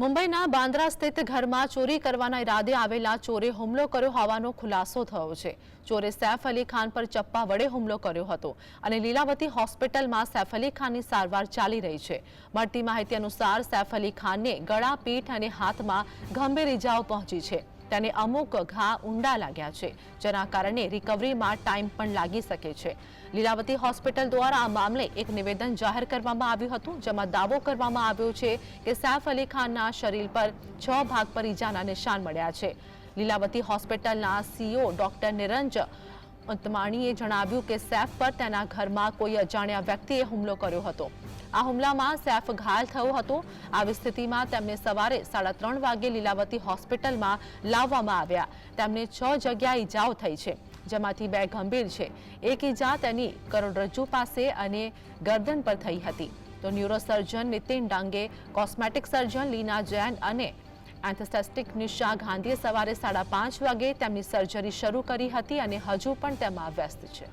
મુંબઈના બાંદ્રા સ્થિત ઘરમાં ચોરી કરવાના ઈરાદે આવેલા ચોરે હુમલો કર્યો હોવાનો ખુલાસો થયો છે. ચોરે સૈફ અલી ખાન પર ચપ્પા વડે હુમલો કર્યો હતો અને લીલાવતી હોસ્પિટલમાં સૈફ અલી ખાનની સારવાર ચાલી રહી છે. મળતી માહિતી અનુસાર સૈફ અલી ખાનને ગળા, પીઠ અને હાથમાં ગંભીર ઇજાઓ પહોંચી છે. તેને અમુક ઘા ઊંડા લાગ્યા છે, જેના કારણે રિકવરીમાં ટાઈમ પણ લાગી શકે છે. લીલાવતી હોસ્પિટલ દ્વારા આ મામલે એક નિવેદન જાહેર કરવામાં આવ્યું હતું, જેમાં દાવો કરવામાં આવ્યો છે કે સૈફ અલી ખાનના શરીર પર છ ભાગ પર ઈજાના નિશાન મળ્યા છે. લીલાવતી હોસ્પિટલના સીઓ ડોક્ટર નિરંજ અંતમાણીએ જણાવ્યું કે સૈફ પર તેના ઘરમાં કોઈ અજાણ્યા વ્યક્તિએ હુમલો કર્યો હતો. આ હુમલામાં સૈફ ઘાયલ થયો હતો. આવી સ્થિતિમાં તેમને સવારે સાડા ત્રણ વાગે લીલાવતી હોસ્પિટલમાં લાવવામાં આવ્યા. તેમને છ જગ્યાએ ઈજાઓ થઈ છે, જેમાંથી બે ગંભીર છે. એક ઈજા તેની કરોડરજ્જુ પાસે અને ગરદન પર થઈ હતી. તો neurosurgeon Nitin Dange, cosmetic surgeon Leena Jain અને એન્થેસ્ટિક નિશા ગાંધીએ સવારે સાડા પાંચ વાગે તેમની સર્જરી શરૂ કરી હતી અને હજુ પણ તેમાં વ્યસ્ત છે.